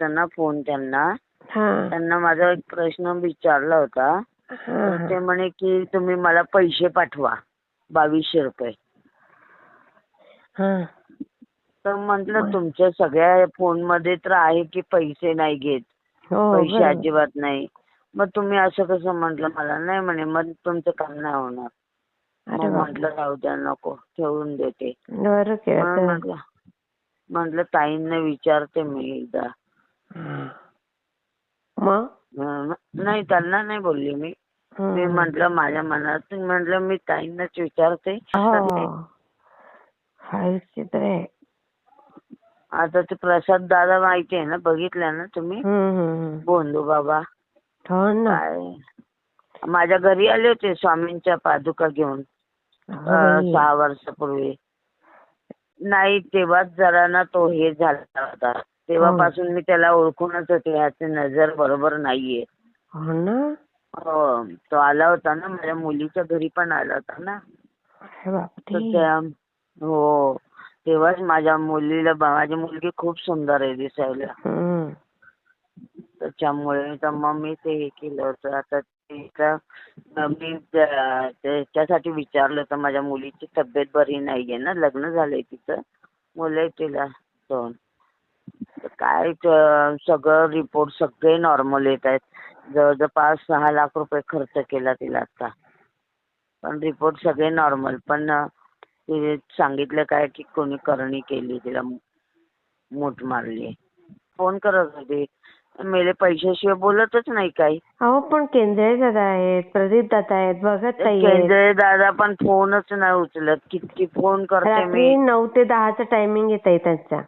ना फोन त्यांना त्यांना माझा एक प्रश्न विचारला होता. तर ते म्हणे की तुम्ही मला पैसे पाठवा बावीसशे रुपये. हा. तर म्हंटल तुमच्या सगळ्या फोनमध्ये तर आहे की पैसे नाही घेत. हो पैसे. अजिबात नाही. मग तुम्ही असं कसं म्हंटल मला? नाही म्हणे मग तुमचं काम नाही होणार. म्हंटल राहू द्या नको ठेवून देते. म्हंटल म्हंटल ताईंना विचारते मी एकदा. मग? नाही त्यांना नाही बोलली मी. मी. म्हंटल माझ्या मनात म्हंटल मी ताईंनाच विचारते. आहे आता ते प्रसाद दादा माहिती आहे ना बघितलं ना तुम्ही. बोंधू बाबा. हो माझ्या घरी आले होते स्वामींच्या पादुका घेऊन. सहा वर्षापूर्वी. नाही तेव्हाच जरा ना तो हे झाला होता. तेव्हापासून मी त्याला ओळखूनच होते. ह्याची नजर बरोबर नाहीये. हो ना? हो. तो आला होता ना. माझ्या मुलीच्या घरी पण आला होता ना. अरे तर बापरे त्या हो. तेव्हाच माझ्या मुलीला माझी मुलगी खूप सुंदर आहे दिसायला. हम्म. त्याच्यामुळे तर मग मी ते हे केलं होतं. आता तिचा मी त्या- त्याच्यासाठी विचारलं होतं. माझ्या मुलीची तब्येत बरी नाहीये ना. लग्न झालंय तिचं. मुलं आहे तिला दोन काय सगळं रिपोर्ट सगळे नॉर्मल येत आहेत. जवळजवळ पाच सहा लाख रुपये खर्च केला तिला आता. पण रिपोर्ट सगळे नॉर्मल पण ते सांगितलं काय की कोणी करणी केली तिला मूठ मारली फोन करत होते. मेले पैशाशिवाय बोलतच नाही काही. अहो पण केंद्रे दादा आहेत प्रदीप दादा आहेत आहेत. केंद्रे दादा पण फोनच नाही उचलत. किती फोन करते मी. नऊ ते दहाचा टायमिंग येत आहे त्यांचा.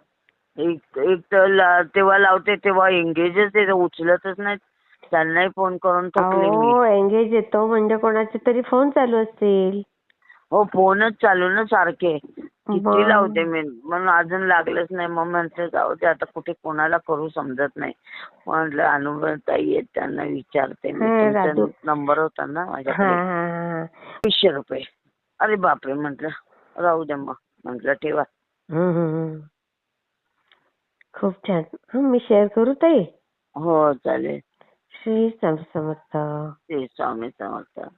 एक एक तर ला- तेव्हा लावते तेव्हा एंगेजच आहे उचलतच नाही त्यांनाही फोन करून थकले मी. अहो एंगेज येतो म्हणजे कोणाचे तरी फोन चालू असतील. हो फोनच चालू ना सारखे. किती? लावते मी. म्हणून अजून लागलंच नाही. मग म्हणते जाऊ दे आता कुठे कोणाला करू समजत नाही. म्हटलं अनुभव ताई आहेत त्यांना विचारते मी. हा, तुमचा राजू. नंबर होता ना हा माझ्याकडे. हा हा वीसशे रुपये. अरे बापरे म्हटलं. राहू द्या मग. म्हटलं ठेवा. हम्म, हम्म, हम्म. खूप छान. हं, मी शेअर करू ताई? हो चालेल. श्री स्वामी समर्थ. श्री स्वामी समर्थ.